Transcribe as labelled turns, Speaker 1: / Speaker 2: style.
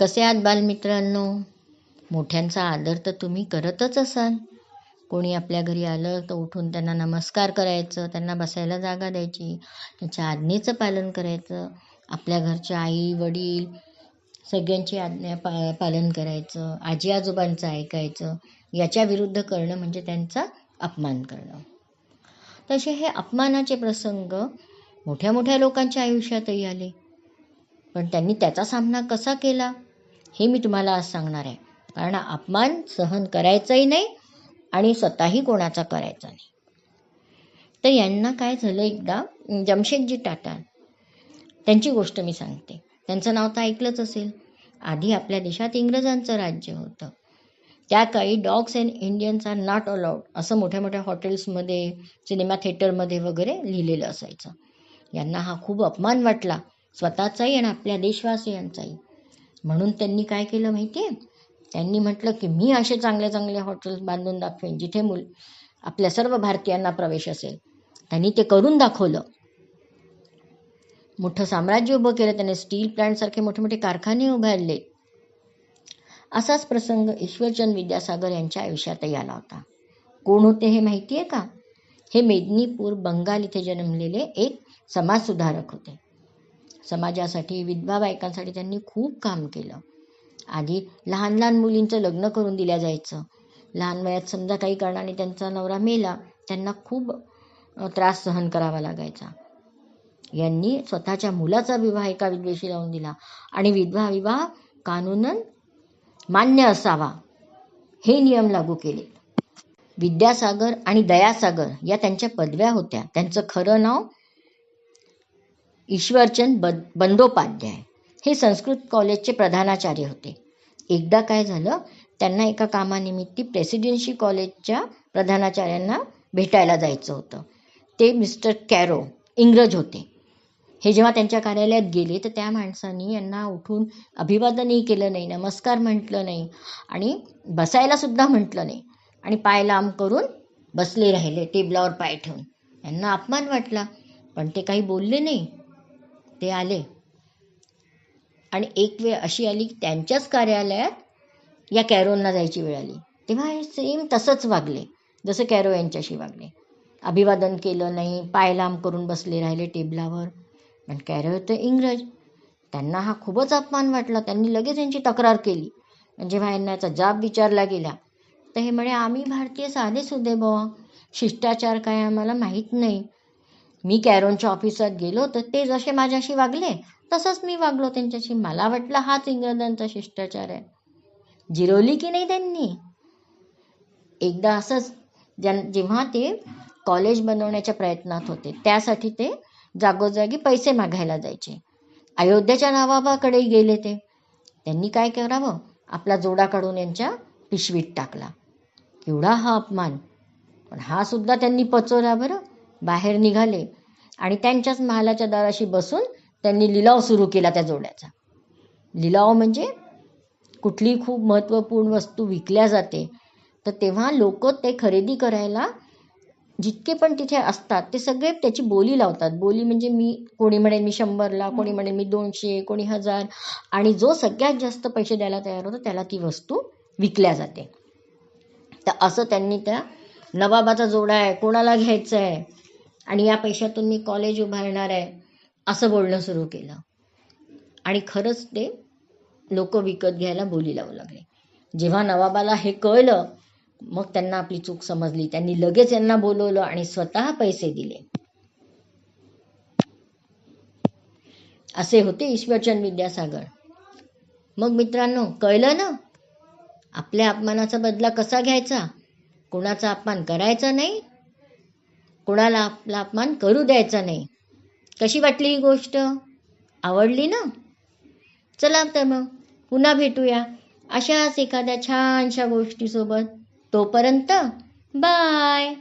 Speaker 1: कसे आहात बालमित्रांनो? मोठ्यांचा आदर तर तुम्ही करतच असाल. कोणी आपल्या घरी आलं तर उठून त्यांना नमस्कार करायचं त्यांना बसायला जागा द्यायची त्यांच्या आज्ञेचं पालन करायचं आपल्या घरच्या आई वडील सगळ्यांची आज्ञा पा पालन करायचं आजी आजोबांचं ऐकायचं याच्या विरुद्ध करणं म्हणजे त्यांचा अपमान करणं. तसे हे अपमानाचे प्रसंग मोठ्या मोठ्या लोकांच्या आयुष्यातही आले. पण त्यांनी त्याचा सामना कसा केला? हे मी तुम्हाला आज सांगणार आहे. कारण अपमान सहन करायचाही नाही आणि स्वतःही कोणाचा करायचा नाही. तर यांना काय झालं एकदा? जमशेदजी टाटा. त्यांची गोष्ट मी सांगते. त्यांचं नाव तर ऐकलंच असेल. आधी आपल्या देशात इंग्रजांचं राज्य होतं. त्या काळी dogs and Indians are not allowed असं मोठ्या मोठ्या हॉटेल्समध्ये सिनेमा थिएटरमध्ये वगैरे लिहिलेलं असायचं. यांना हा खूप अपमान वाटला. स्वतःचाही आणि आपल्या देशवासियांचाही. म्हणून त्यांनी काय केलं माहिती आहे त्यांनी म्हटलं की मी असे चांगले चांगले हॉटेल्स बांधून दाखवेन जिथे मुल आपल्या सर्व भारतीयांना प्रवेश असेल. त्यांनी ते करून दाखवलं. मोठं साम्राज्य उभं केलं. त्याने स्टील प्लांटसारखे मोठे मोठे कारखाने उभारले. असाच प्रसंग ईश्वरचंद विद्यासागर यांच्या आयुष्यातही आला होता. कोण होते हे माहिती आहे का? हे मेदिनीपूर बंगाल इथे जन्मलेले एक समाजसुधारक होते. समाजासाठी विधवा बायकांसाठी त्यांनी खूप काम केलं. आधी लहान लहान मुलींचं लग्न करून दिल्या जायचं. लहान वयात समजा काही कारणाने त्यांचा नवरा मेला त्यांना खूप त्रास सहन करावा लागायचा. यांनी स्वतःच्या मुलाचा विवाह एका विद्वेशी लावून दिला आणि विधवा विवाह कानूनन मान्य असावा हे नियम लागू केले. विद्यासागर आणि दयासागर या त्यांच्या पदव्या होत्या. त्यांचं खरं नाव ईश्वरचंद बद बंदोपाध्याय. हे संस्कृत कॉलेजचे प्रधानाचार्य होते. एकदा काय झालं त्यांना एका कामानिमित्त प्रेसिडेन्सी कॉलेजच्या प्रधानाचार्यांना भेटायला जायचं होतं. ते मिस्टर कॅरो इंग्रज होते. हे जेव्हा त्यांच्या कार्यालयात गेले तर त्या माणसांनी यांना उठून अभिवादनही केलं नाही नमस्कार म्हटलं नाही आणि बसायलासुद्धा म्हटलं नाही. आणि पाय लांब करून बसले राहिले टेबलावर पाय ठेवून. यांना अपमान वाटला पण ते काही बोलले नाही. ते आले. आणि एक वेळ अशी आली की त्यांच्याच कार्यालयात या कॅरोंना जायची वेळ आली. तेव्हा हे सेम तसंच वागले. जसं कॅरो यांच्याशी वागले. अभिवादन केलं नाही पाय लांब करून बसले राहिले टेबलावर. पण कॅरो होतं इंग्रज. त्यांना हा खूपच अपमान वाटला. त्यांनी लगेच यांची तक्रार केली. म्हणजे जेव्हा यांना याचा जाब विचारला गेला तर हे म्हणे आम्ही भारतीय साधे सुदे बुवा. शिष्टाचार काय आम्हाला माहीत नाही. मी कॅरोनच्या ऑफिसात गेलो तर ते जसे माझ्याशी वागले तसंच मी वागलो त्यांच्याशी. मला वाटलं हाच इंग्रजांचा शिष्टाचार आहे. जिरवली की नाही त्यांनी? एकदा असंच ज्या जेव्हा ते कॉलेज बनवण्याच्या प्रयत्नात होते त्यासाठी ते जागोजागी पैसे मागायला जायचे. अयोध्याच्या नावाबाकडे गेले ते. त्यांनी काय करावं? आपला जोडा काढून यांच्या पिशवीत टाकला. केवढा हा अपमान. पण हा सुद्धा त्यांनी पचवला बरं. बाहेर निघाले आणि त्यांच्याच महालाच्या दाराशी बसून त्यांनी लिलाव सुरू केला त्या जोड्याचा. लिलाव म्हणजे कुठली खूप महत्त्वपूर्ण वस्तू विकल्या जाते तर तेव्हा लोक ते खरेदी करायला जितके पण तिथे असतात ते सगळे त्याची बोली लावतात. बोली म्हणजे मी कोणी म्हणेल मी शंभरला कोणी म्हणेल मी दोनशे कोणी हजार आणि जो सगळ्यात जास्त पैसे द्यायला तयार होतो त्याला ती वस्तू विकल्या जाते. तर असं त्यांनी त्या नवाबाचा जोडा आहे कोणाला घ्यायचं आहे? आणि या पैशातून मी कॉलेज उभारणार आहे असं बोलणं सुरू केलं. आणि खरंच ते लोक विकत घ्यायला बोली लावू लागले. जेव्हा नवाबाला हे कळलं मग त्यांना आपली चूक समजली. त्यांनी लगेच यांना बोलवलं आणि स्वतः पैसे दिले. असे होते ईश्वरचंद विद्यासागर. मग मित्रांनो कळलं ना? आपल्या अपमानाचा बदला कसा घ्यायचा? कोणाचा अपमान करायचा नाही? कोणाला आपला अपमान करू द्यायचा नाही. कशी वाटली ही गोष्ट? आवडली ना? चला तर मग पुन्हा भेटूया. अशाच एखाद्या छानशा गोष्टीसोबत. तोपर्यंत बाय.